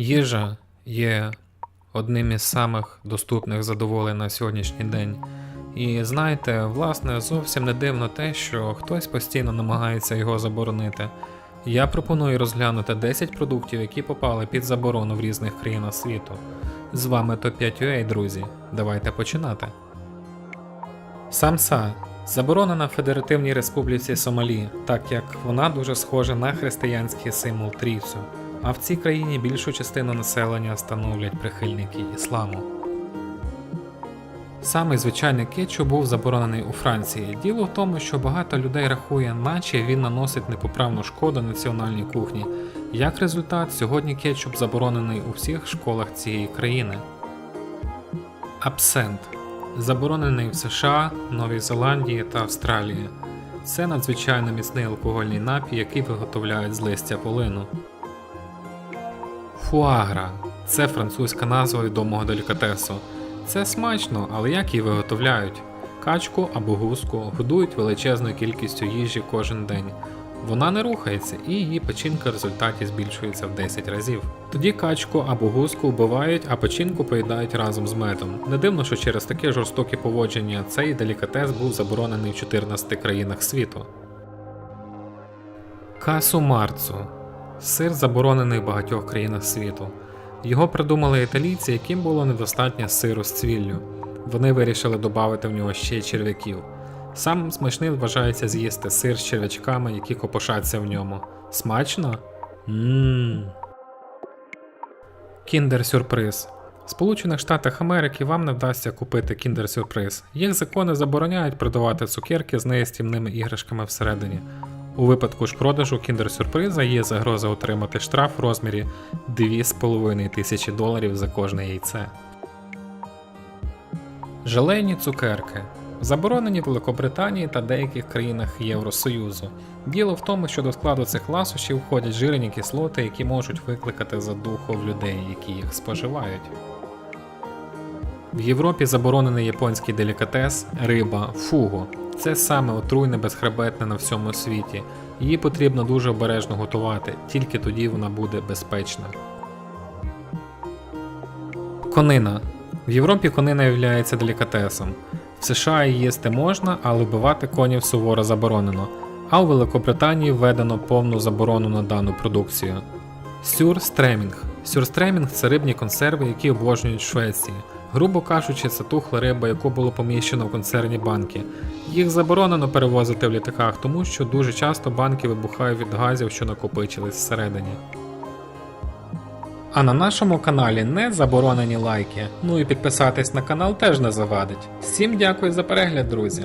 Їжа є одним із самих доступних задоволень на сьогоднішній день. І знаєте, власне, зовсім не дивно те, що хтось постійно намагається його заборонити. Я пропоную розглянути 10 продуктів, які попали під заборону в різних країнах світу. З вами Топ5UA, друзі. Давайте починати. Самса заборонена в Федеративній Республіці Сомалі, так як вона дуже схожа на християнський символ трійцю, а в цій країні більшу частину населення становлять прихильники ісламу. Самий звичайний кетчуп був заборонений у Франції. Діло в тому, що багато людей рахує, наче він наносить непоправну шкоду національній кухні. Як результат, сьогодні кетчуп заборонений у всіх школах цієї країни. Абсент заборонений в США, Новій Зеландії та Австралії. Це надзвичайно міцний алкогольний напій, який виготовляють з листя полину. Фуагра це французька назва відомого делікатесу. Це смачно, але як її виготовляють? Качку або гуску годують величезною кількістю їжі кожен день. Вона не рухається і її печінка в результаті збільшується в 10 разів. Тоді качку або гуску вбивають, а печінку поїдають разом з медом. Не дивно, що через таке жорстоке поводження цей делікатес був заборонений в 14 країнах світу. Касу марцу сир заборонений в багатьох країнах світу. Його придумали італійці, яким було недостатньо сиру з цвіллю. Вони вирішили додати в нього ще черв'яків. Самим смачним вважається з'їсти сир з черв'ячками, які копошаться в ньому. Смачно? Ммм. Кіндер Сюрприз. В Сполучених Штатах Америки вам не вдасться купити Кіндер Сюрприз. Їх закони забороняють продавати цукерки з неїстівними іграшками всередині. У випадку ж продажу Кіндер Сюрприза є загроза отримати штраф в розмірі 2,5 тисячі доларів за кожне яйце. Желейні цукерки заборонені в Великобританії та деяких країнах Євросоюзу. Діло в тому, що до складу цих ласощів входять жирні кислоти, які можуть викликати задуху в людей, які їх споживають. В Європі заборонений японський делікатес риба фуго. Це саме отруйне безхребетне на всьому світі. Її потрібно дуже обережно готувати, тільки тоді вона буде безпечна. Конина. В Європі конина є делікатесом. В США її їсти можна, але вбивати конів суворо заборонено. А у Великобританії введено повну заборону на дану продукцію. Сюрстремінг. Сюрстремінг це рибні консерви, які обожнюють в Швеції. Грубо кажучи, це тухла риба, яку було поміщено в концерні банки. Їх заборонено перевозити в літаках, тому що дуже часто банки вибухають від газів, що накопичились всередині. А на нашому каналі не заборонені лайки. Ну і підписатись на канал теж не завадить. Всім дякую за перегляд, друзі!